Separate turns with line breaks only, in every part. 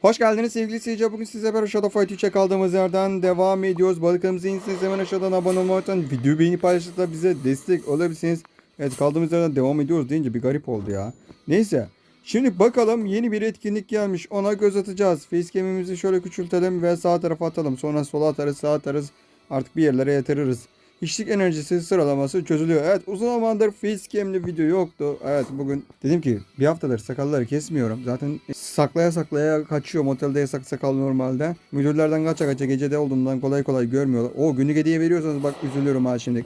Hoş geldiniz sevgili seyirciler. Bugün size beraber Shadow Fight 3'e kaldığımız yerden devam ediyoruz. Balıklarımızı iyisiniz. Hemen aşağıdan abone olmayı unutmayın. Videoyu beğenip paylaşıp da bize destek olabilirsiniz. Evet kaldığımız yerden devam ediyoruz deyince bir garip oldu ya. Neyse. Şimdi bakalım yeni bir etkinlik gelmiş. Ona göz atacağız. Facecam'imizi şöyle küçültelim ve sağ tarafa atalım. Sonra sola atarız, sağa atarız. Artık bir yerlere yatırırız. Hiçlik enerjisi sıralaması çözülüyor. Evet uzun zamandır facecam'li video yoktu. Evet bugün dedim ki bir haftadır sakalları kesmiyorum. Zaten saklaya saklaya kaçıyor. Motelde yasak sakal normalde. Müdürlerden kaça kaça gecede olduğundan kolay kolay görmüyorlar. O günlük hediye veriyorsanız bak üzülüyorum ha şimdi.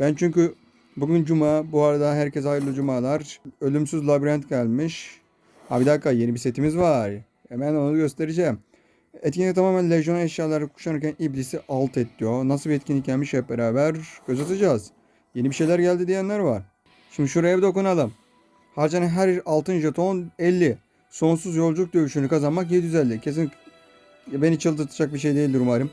Ben çünkü bugün cuma. Bu arada herkese hayırlı cumalar. Ölümsüz labirent gelmiş. Ha bir dakika yeni bir setimiz var. Hemen onu göstereceğim. Etkinlik tamamen lejyon eşyaları kuşanırken iblisi alt et diyor. Nasıl bir etkinlik gelmiş hep beraber göz atacağız. Yeni bir şeyler geldi diyenler var. Şimdi şuraya bir dokunalım. Harcanan her altın jeton 50. Sonsuz yolculuk dövüşünü kazanmak 750. Kesin beni çıldırtacak bir şey değildir umarım.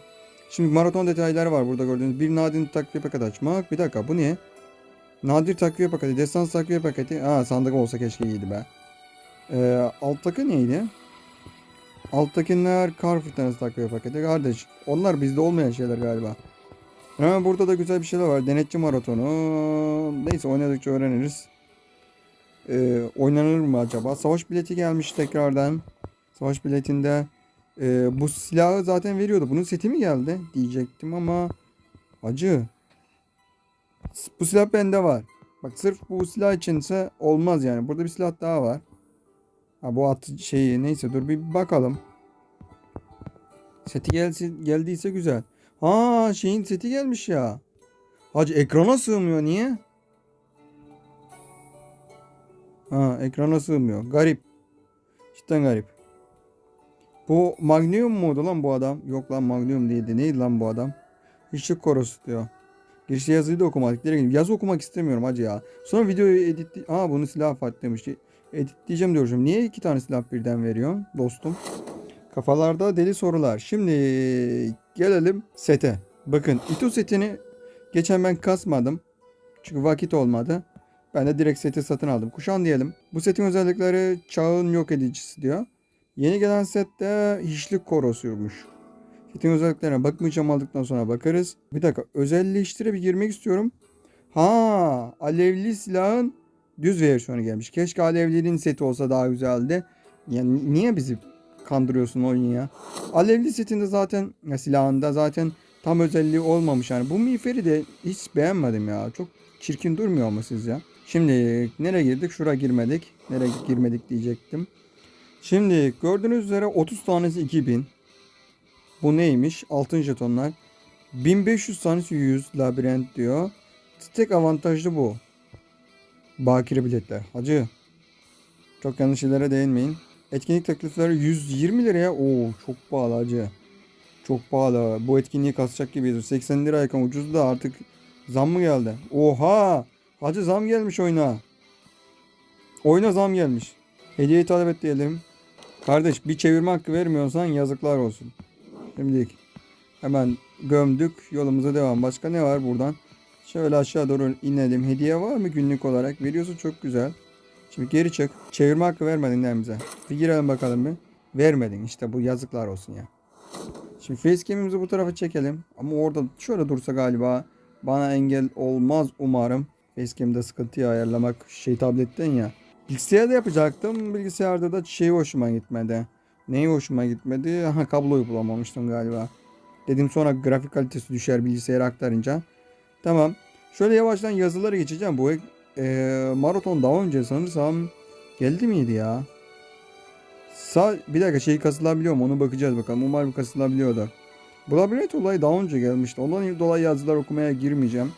Şimdi maraton detayları var burada gördüğünüz. Bir nadir takviye paketi açmak. Bir dakika bu ne? Nadir takviye paketi, destans takviye paketi. Aa sandık olsa keşke iyiydi be. Ee, alttaki neydi? Alttakiler kar fırtınası takviye paketi. Kardeş onlar bizde olmayan şeyler galiba. Hemen burada da güzel bir şeyler var. Denetçi maratonu. Neyse oynadıkça öğreniriz. Ee, oynanır mı acaba? Savaş bileti gelmiş tekrardan. Savaş biletinde e, bu silahı zaten veriyordu. Bunun seti mi geldi diyecektim ama acı. Bu silah bende var. Bak sırf bu silah içinse olmaz yani. Burada bir silah daha var. Ha bu at şeyi neyse dur bir bakalım. Seti gelsin, geldiyse güzel. Ha şeyin seti gelmiş ya. Hacı ekrana sığmıyor niye? Ha ekrana sığmıyor. Garip. Cidden garip. Bu Magnum muydu lan bu adam? Yok lan Magnum değildi. Neydi lan bu adam? Işık korosu diyor. Girişte yazıyı da okumadık. Yazı okumak istemiyorum hacı ya. Sonra videoyu edit... Aa bunu silah farklıymış. Editleyeceğim diyorum. Niye iki tane silah birden veriyorsun dostum? Kafalarda deli sorular. Şimdi gelelim sete. Bakın Ito setini geçen ben kasmadım. Çünkü vakit olmadı. Ben de direkt seti satın aldım. Kuşan diyelim. Bu setin özellikleri çağın yok edicisi diyor. Yeni gelen sette hiçlik korosuymuş. Setin özelliklerine bakmayacağım aldıktan sonra bakarız. Bir dakika özelleştire bir girmek istiyorum. Ha alevli silahın düz versiyonu gelmiş. Keşke alevlinin seti olsa daha güzeldi. Yani niye bizi kandırıyorsun oyun ya? Alevli setinde zaten ya silahında zaten tam özelliği olmamış yani. Bu miğferi de hiç beğenmedim ya. Çok çirkin durmuyor mu siz ya? Şimdi nereye girdik? Şuraya girmedik. Nereye girmedik diyecektim. Şimdi gördüğünüz üzere 30 tanesi 2000. Bu neymiş? Altın jetonlar. 1500 tanesi 100 labirent diyor. Tek avantajlı bu. Bakire biletler. Hacı. Çok yanlış şeylere değinmeyin. Etkinlik teklifleri 120 liraya. Oo çok pahalı hacı. Çok pahalı. Bu etkinliği kasacak gibiyiz. 80 lirayken ucuz da artık zam mı geldi? Oha! Hacı zam gelmiş oyuna. Oyuna zam gelmiş. Hediyeyi talep et diyelim. Kardeş bir çevirme hakkı vermiyorsan yazıklar olsun. Şimdilik hemen gömdük. Yolumuza devam. Başka ne var buradan? Şöyle aşağı doğru inelim. Hediye var mı günlük olarak? Veriyorsa çok güzel. Şimdi geri çık. Çevirme hakkı vermedin değil bize? Bir girelim bakalım bir. Vermedin. İşte bu yazıklar olsun ya. Şimdi facecam'imizi bu tarafa çekelim. Ama orada şöyle dursa galiba bana engel olmaz umarım. Facecam'de sıkıntıyı ayarlamak şey tabletten ya. Bilgisayarda yapacaktım. Bilgisayarda da şey hoşuma gitmedi. Neyi hoşuma gitmedi? Kabloyu bulamamıştım galiba. Dedim sonra grafik kalitesi düşer bilgisayara aktarınca. Tamam. Şöyle yavaştan yazıları geçeceğim. Bu e, maraton daha önce sanırsam geldi miydi ya? Sağ, bir dakika şey kasılabiliyor mu? Onu bakacağız bakalım. Umarım kasılabiliyordu. Bu labirent olayı daha önce gelmişti. Ondan dolayı yazılar okumaya girmeyeceğim.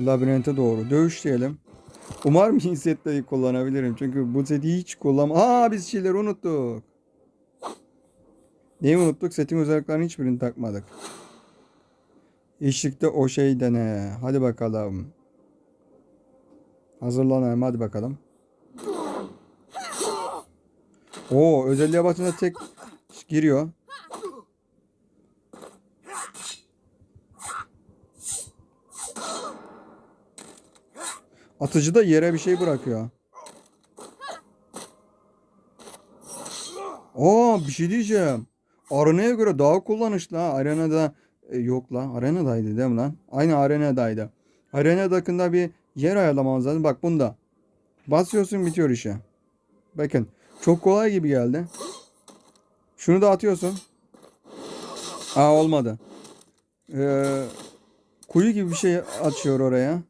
Labirente doğru. Dövüş diyelim. Umarım iyi setleri kullanabilirim. Çünkü bu seti hiç kullan... Aa biz şeyleri unuttuk. Neyi unuttuk? Setin özelliklerini hiçbirini takmadık. İşlikte o şey dene. Hadi bakalım. Hazırlanalım hadi bakalım. Oo özelliğe baktığında tek giriyor. Atıcı da yere bir şey bırakıyor. Aa bir şey diyeceğim. Arena'ya göre daha kullanışlı ha. Arena'da e, yok lan. Arena'daydı değil mi lan? Aynı Arena'daydı. Arena'dakında bir yer ayarlamamız lazım. Bak bunda. Basıyorsun bitiyor işe. Bakın. Çok kolay gibi geldi. Şunu da atıyorsun. Aa olmadı. Ee, kuyu gibi bir şey açıyor oraya.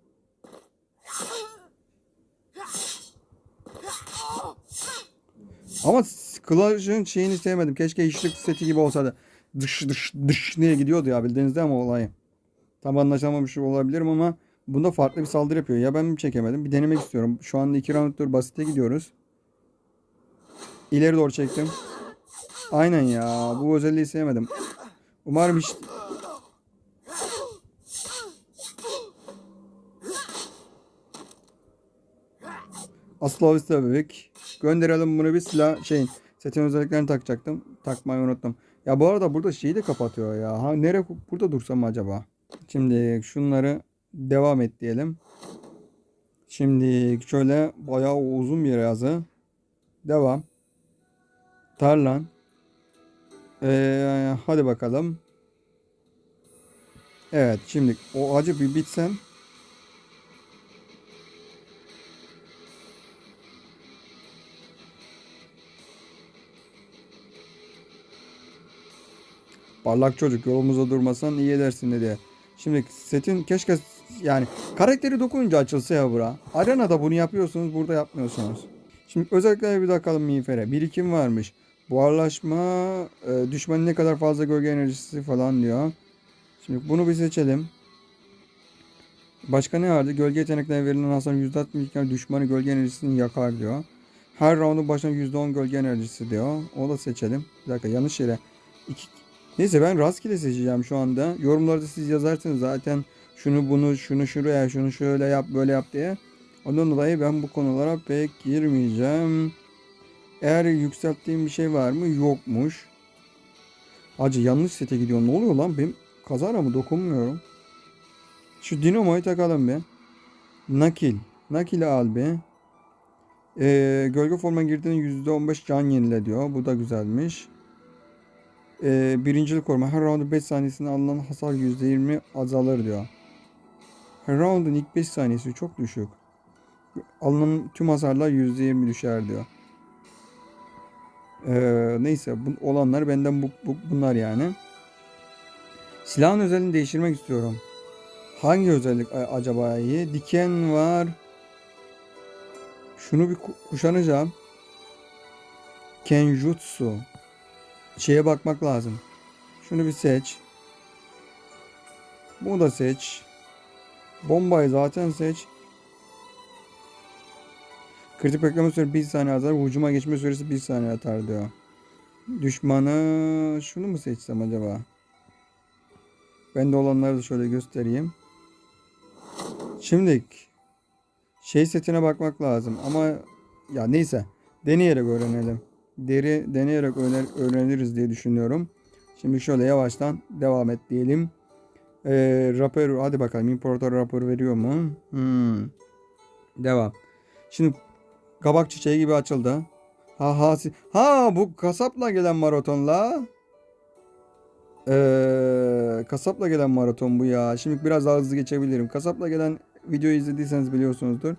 Ama Clash'ın şeyini sevmedim. Keşke işlik seti gibi olsaydı. Dış dış dış diye gidiyordu ya bildiğinizde ama olayı. Tam anlaşamamış olabilirim ama bunda farklı bir saldırı yapıyor. Ya ben mi çekemedim? Bir denemek istiyorum. Şu anda iki rounddur basite gidiyoruz. İleri doğru çektim. Aynen ya. Bu özelliği sevmedim. Umarım hiç... Asla Vista bebek. Gönderelim bunu bir silah şeyin. Setin özelliklerini takacaktım. Takmayı unuttum. Ya bu arada burada şeyi de kapatıyor ya. Ha nereye burada dursam acaba? Şimdi şunları devam et diyelim. Şimdi şöyle bayağı uzun bir yazı. Devam. Tarlan. Ee, hadi bakalım. Evet şimdi o acı bir bitsen. Parlak çocuk yolumuza durmasan iyi edersin dedi. Şimdi setin keşke yani karakteri dokununca açılsa ya bura. Arenada bunu yapıyorsunuz burada yapmıyorsunuz. Şimdi özellikle bir bakalım miğfere. Birikim varmış. Buharlaşma, e, düşmanın ne kadar fazla gölge enerjisi falan diyor. Şimdi bunu bir seçelim. Başka ne vardı? Gölge yeteneklerine verilen hasar %60 miktar düşmanı gölge enerjisini yakar diyor. Her roundun başına %10 gölge enerjisi diyor. O da seçelim. Bir dakika yanlış yere. İki... Neyse ben rastgele seçeceğim şu anda. Yorumlarda siz yazarsınız zaten şunu bunu şunu şuraya şunu şöyle yap böyle yap diye. Ondan dolayı ben bu konulara pek girmeyeceğim. Eğer yükselttiğim bir şey var mı? Yokmuş. Hacı yanlış sete gidiyor. Ne oluyor lan? Benim kazara mı dokunmuyorum? Şu dinamoyu takalım bir. Nakil. Nakil al bir. Ee, gölge forma girdiğinde %15 can yenile diyor. Bu da güzelmiş. Ee, birincilik koruma. Her roundun 5 saniyesinde alınan hasar %20 azalır diyor. Her roundun ilk 5 saniyesi çok düşük. Alınan tüm hasarlar %20 düşer diyor. Ee, neyse bu, olanlar benden bu, bu, bunlar yani. Silahın özelliğini değiştirmek istiyorum. Hangi özellik acaba iyi? Diken var. Şunu bir ku- kuşanacağım. Kenjutsu. Şeye bakmak lazım. Şunu bir seç. Bunu da seç. Bombayı zaten seç. Kritik bekleme süresi 1 saniye azar. Hücuma geçme süresi 1 saniye atar diyor. Düşmanı şunu mu seçsem acaba? Ben de olanları da şöyle göstereyim. Şimdi şey setine bakmak lazım ama ya neyse deneyerek öğrenelim. Deri deneyerek öğren- öğreniriz diye düşünüyorum. Şimdi şöyle yavaştan devam et diyelim. Ee, rapör hadi bakalım imparator rapor veriyor mu? Hmm. Devam. Şimdi kabak çiçeği gibi açıldı. Ha ha si- ha bu kasapla gelen maratonla. Ee, kasapla gelen maraton bu ya. Şimdi biraz daha hızlı geçebilirim. Kasapla gelen videoyu izlediyseniz biliyorsunuzdur.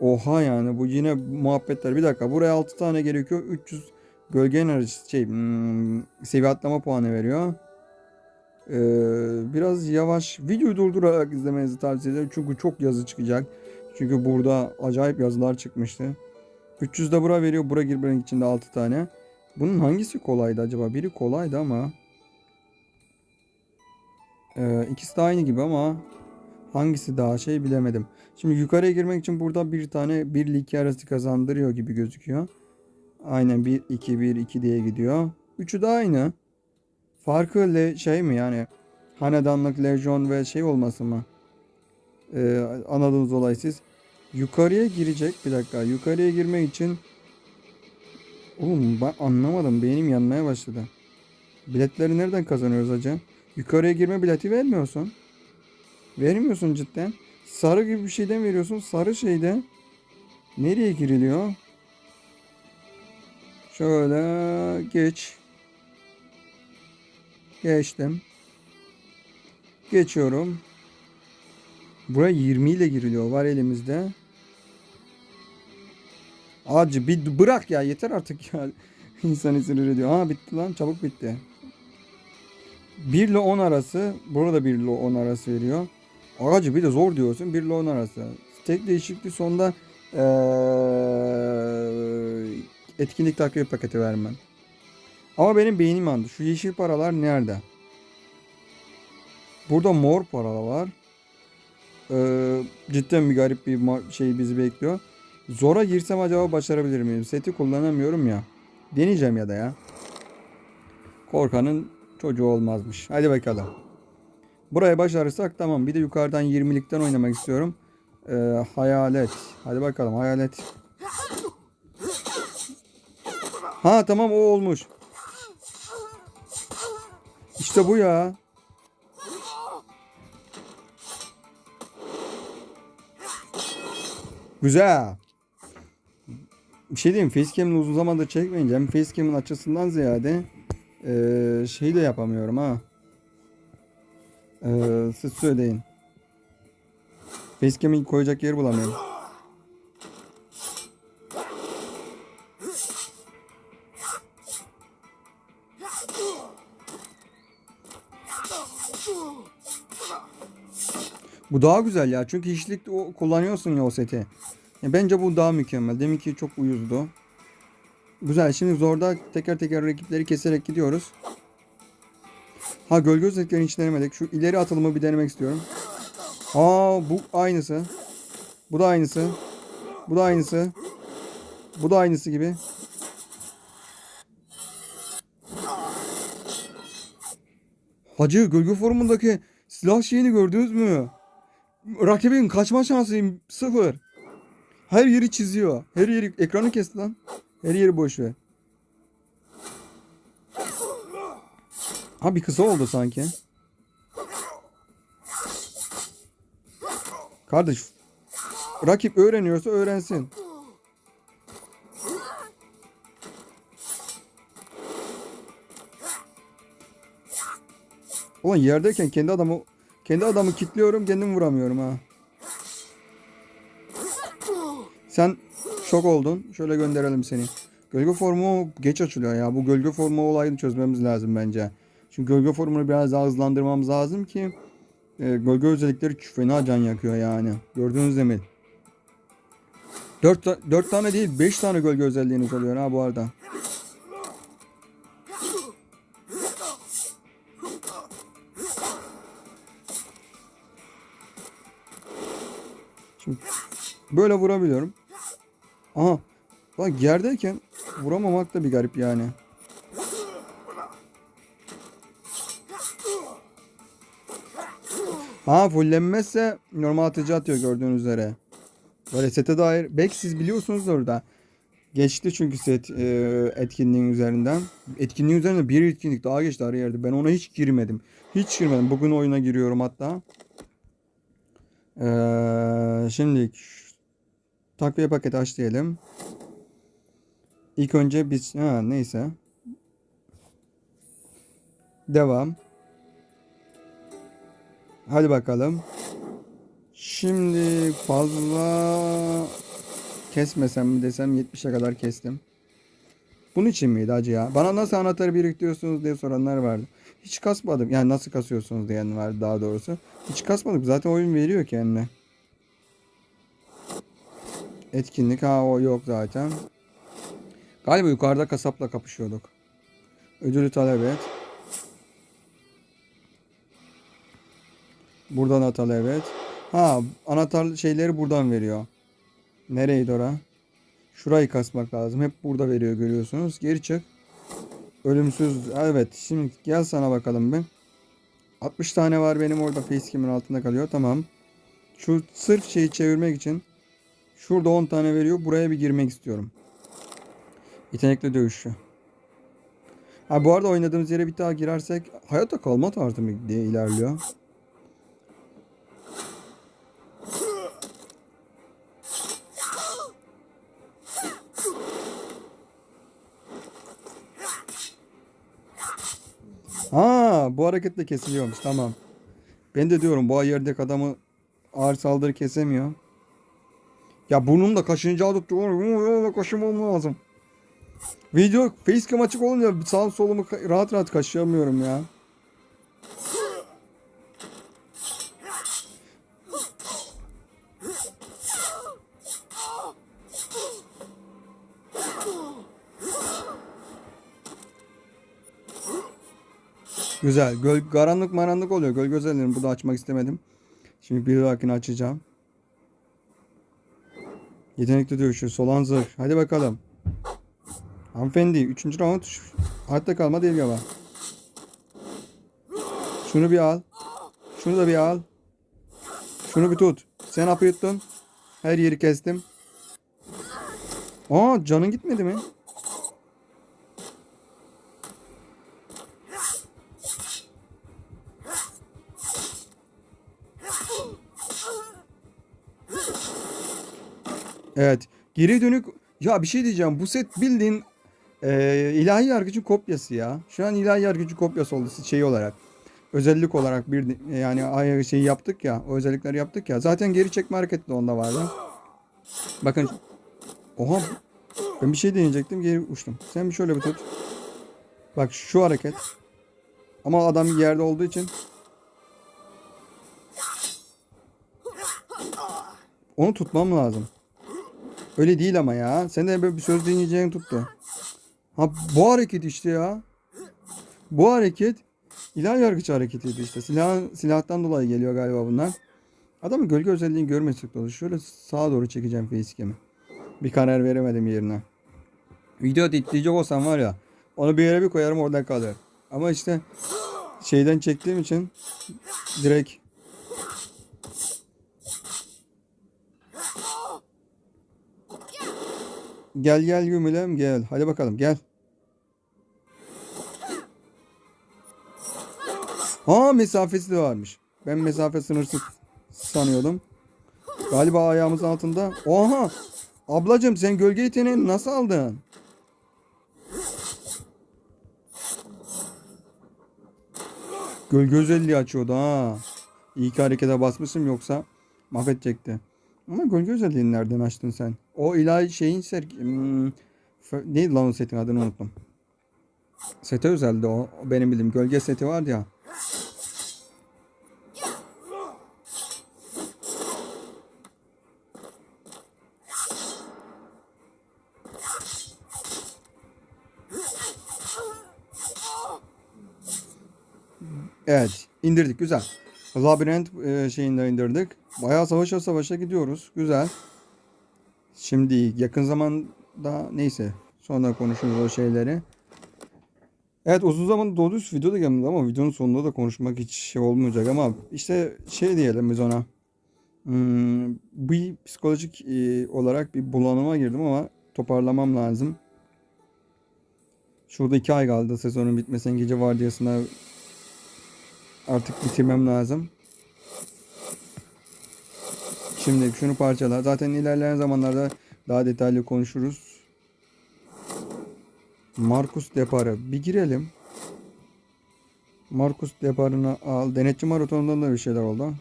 Oha yani bu yine muhabbetler. Bir dakika buraya 6 tane gerekiyor. 300 gölge enerjisi şey hmm, seviye atlama puanı veriyor. Ee, biraz yavaş videoyu durdurarak izlemenizi tavsiye ederim. Çünkü çok yazı çıkacak. Çünkü burada acayip yazılar çıkmıştı. 300 de bura veriyor. Bura girmenin içinde 6 tane. Bunun hangisi kolaydı acaba? Biri kolaydı ama. Ee, ikisi de aynı gibi ama hangisi daha şey bilemedim. Şimdi yukarıya girmek için burada bir tane 1 ile 2 arası kazandırıyor gibi gözüküyor. Aynen 1 2 1 2 diye gidiyor. Üçü de aynı. Farkı le şey mi yani hanedanlık, lejyon ve şey olması mı? Ee, anladığınız olay siz. Yukarıya girecek. Bir dakika. Yukarıya girmek için Oğlum ben anlamadım. Beynim yanmaya başladı. Biletleri nereden kazanıyoruz acı? Yukarıya girme bileti vermiyorsun. Vermiyorsun cidden. Sarı gibi bir şeyden veriyorsun. Sarı şeyde nereye giriliyor? Şöyle geç. Geçtim. Geçiyorum. Buraya 20 ile giriliyor. Var elimizde. Acı bir bırak ya yeter artık ya. İnsan sinir ediyor. Ha bitti lan çabuk bitti. 1 ile 10 arası. Burada 1 ile 10 arası veriyor. Acı bir de zor diyorsun. 1 ile 10 arası. Tek değişikliği sonunda eee, etkinlik takviye paketi vermem. Ama benim beynim yandı. Şu yeşil paralar nerede? Burada mor paralar. Ee, cidden bir garip bir şey bizi bekliyor. Zora girsem acaba başarabilir miyim? Seti kullanamıyorum ya. Deneyeceğim ya da ya. Korkanın çocuğu olmazmış. Hadi bakalım. Buraya başarırsak tamam. Bir de yukarıdan 20'likten oynamak istiyorum. Ee, hayalet. Hadi bakalım hayalet. Ha tamam o olmuş. İşte bu ya. Güzel. Bir şey diyeyim facecam'ini uzun zamandır çekmeyince hem facecam'in açısından ziyade eee şey de yapamıyorum ha. Eee siz söyleyin. Facecam'i koyacak yer bulamıyorum. Bu daha güzel ya. Çünkü hiçlik o kullanıyorsun ya o seti. Ya bence bu daha mükemmel. Deminki çok uyuzdu. Güzel. Şimdi zorda teker teker rakipleri keserek gidiyoruz. Ha gölge özelliklerini hiç denemedik. Şu ileri atılımı bir denemek istiyorum. Aa bu aynısı. Bu da aynısı. Bu da aynısı. Bu da aynısı gibi. Hacı gölge formundaki silah şeyini gördünüz mü? Rakibin kaçma şansı sıfır. Her yeri çiziyor. Her yeri ekranı kesti lan. Her yeri boş ver. Ha bir kısa oldu sanki. Kardeş rakip öğreniyorsa öğrensin. Ulan yerdeyken kendi adamı kendi adamı kitliyorum kendim vuramıyorum ha. Sen şok oldun. Şöyle gönderelim seni. Gölge formu geç açılıyor ya. Bu gölge formu olayını çözmemiz lazım bence. Çünkü gölge formunu biraz daha hızlandırmamız lazım ki e, gölge özellikleri fena can yakıyor yani. Gördüğünüz demir. 4, 4 tane değil 5 tane gölge özelliğiniz oluyor ha bu arada. Şimdi böyle vurabiliyorum. Aha. Bak yerdeyken vuramamak da bir garip yani. Ha fullenmezse normal atıcı atıyor gördüğünüz üzere. Böyle sete dair. Belki siz biliyorsunuz orada. Geçti çünkü set e, etkinliğin üzerinden. Etkinliğin üzerinde bir etkinlik daha geçti arı yerde. Ben ona hiç girmedim. Hiç girmedim. Bugün oyuna giriyorum hatta. Ee, şimdi takviye paketi aç diyelim. İlk önce biz ha neyse. Devam. Hadi bakalım. Şimdi fazla kesmesem mi desem 70'e kadar kestim. Bunun için miydi acı ya? Bana nasıl anahtarı biriktiriyorsunuz diye soranlar vardı. Hiç kasmadım. Yani nasıl kasıyorsunuz diyen var daha doğrusu. Hiç kasmadık. Zaten oyun veriyor kendine. Etkinlik ha o yok zaten. Galiba yukarıda kasapla kapışıyorduk. Ödülü talep et. Buradan at talep et. Ha anahtar şeyleri buradan veriyor. Nereydi ora? Şurayı kasmak lazım. Hep burada veriyor görüyorsunuz. Geri çık. Ölümsüz. Evet. Şimdi gel sana bakalım bir. 60 tane var benim orada facecam'in altında kalıyor. Tamam. Şu sırf şeyi çevirmek için şurada 10 tane veriyor. Buraya bir girmek istiyorum. Yetenekli dövüşçü. Ha bu arada oynadığımız yere bir daha girersek hayatta kalma tarzı mı diye ilerliyor. Bu hareketle kesiliyormuş. Tamam. Ben de diyorum bu yerdeki adamı ağır saldırı kesemiyor. Ya burnum da kaşınca tuttu. Kaşımam lazım. Video facecam açık olunca sağ solumu rahat rahat kaşıyamıyorum ya. Güzel. Göl, karanlık maranlık oluyor. Gölge özelliğini burada açmak istemedim. Şimdi bir dahakini açacağım. Yetenekli dövüşü. Solan zırh. Hadi bakalım. Hanımefendi. Üçüncü round. Hayatta kalma değil galiba. Şunu bir al. Şunu da bir al. Şunu bir tut. Sen hapı yuttun. Her yeri kestim. Aa canın gitmedi mi? Evet. Geri dönük ya bir şey diyeceğim. Bu set bildiğin e, ilahi yargıcın kopyası ya. Şu an ilahi yargıcı kopyası oldu şey olarak. Özellik olarak bir yani ay şeyi yaptık ya. O özellikleri yaptık ya. Zaten geri çekme hareketi de onda vardı. Bakın. Oha. Ben bir şey deneyecektim. Geri uçtum. Sen bir şöyle bir tut. Bak şu hareket. Ama adam yerde olduğu için onu tutmam lazım. Öyle değil ama ya. Sen de böyle bir söz dinleyeceğini tuttu. Ha bu hareket işte ya. Bu hareket ilah yargıç hareketiydi işte. Silah, silahtan dolayı geliyor galiba bunlar. Adamın gölge özelliğini görmesek olur. Şöyle sağa doğru çekeceğim facecam'i. Bir karar veremedim yerine. Video editleyecek olsam var ya onu bir yere bir koyarım orada kalır. Ama işte şeyden çektiğim için direkt Gel gel Gümülem gel. Hadi bakalım gel. Ha mesafesi de varmış. Ben mesafe sınırsız sanıyordum. Galiba ayağımızın altında. Oha! Ablacım sen gölge yeteneğini nasıl aldın? Gölge özelliği açıyordu ha. İyi ki harekete basmışım yoksa mahvedecekti. Ama gölge özelliğini nereden açtın sen? O ilahi şeyin ser... Hmm, neydi lan o setin adını unuttum. Sete özeldi o Benim bildiğim gölge seti vardı ya. Evet indirdik güzel. Labirent e, şeyinde indirdik. Bayağı savaşa savaşa gidiyoruz. Güzel. Şimdi yakın zamanda neyse sonra konuşuruz o şeyleri. Evet uzun zaman doğru video da gelmedi ama videonun sonunda da konuşmak hiç şey olmayacak ama işte şey diyelim biz ona. Hmm, bir psikolojik e, olarak bir bulanıma girdim ama toparlamam lazım. Şurada iki ay kaldı sezonun bitmesine gece vardiyasına artık bitirmem lazım. Şimdi şunu parçala. Zaten ilerleyen zamanlarda daha detaylı konuşuruz. Markus Depar'ı bir girelim. Markus Depar'ını al. Denetçi maratonundan da bir şeyler oldu.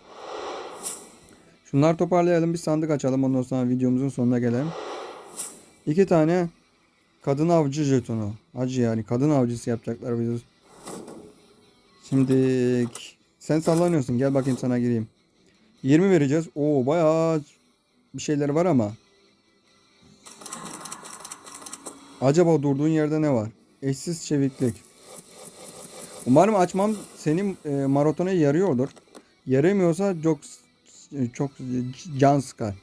Şunları toparlayalım. Bir sandık açalım. Ondan sonra videomuzun sonuna gelelim. İki tane kadın avcı jetonu. Acı yani. Kadın avcısı yapacaklar videosu. Şimdi sen sallanıyorsun. Gel bakayım sana gireyim. 20 vereceğiz. Oo bayağı bir şeyler var ama. Acaba durduğun yerde ne var? Eşsiz çeviklik. Umarım açmam senin e, maratona yarıyordur. Yaramıyorsa çok çok can sıkar.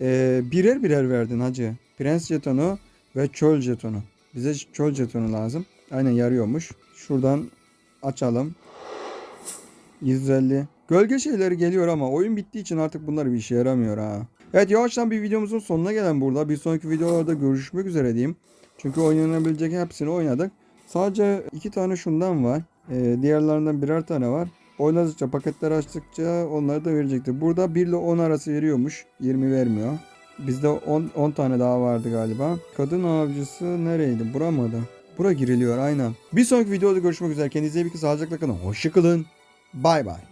E, birer birer verdin hacı. Prens jetonu ve çöl jetonu. Bize çöl jetonu lazım. Aynen yarıyormuş. Şuradan açalım. 150. Gölge şeyleri geliyor ama oyun bittiği için artık bunlar bir işe yaramıyor ha. Evet yavaştan bir videomuzun sonuna gelen burada. Bir sonraki videolarda görüşmek üzere diyeyim. Çünkü oynanabilecek hepsini oynadık. Sadece iki tane şundan var. Ee, diğerlerinden birer tane var. Oynadıkça paketler açtıkça onları da verecektir. Burada 1 ile 10 arası veriyormuş. 20 vermiyor. Bizde 10, 10 tane daha vardı galiba. Kadın avcısı nereydi? Bura mıydı? Bura giriliyor aynen. Bir sonraki videoda görüşmek üzere. Kendinize iyi bakın. Sağlıcakla kalın. Hoşçakalın. Bay bay.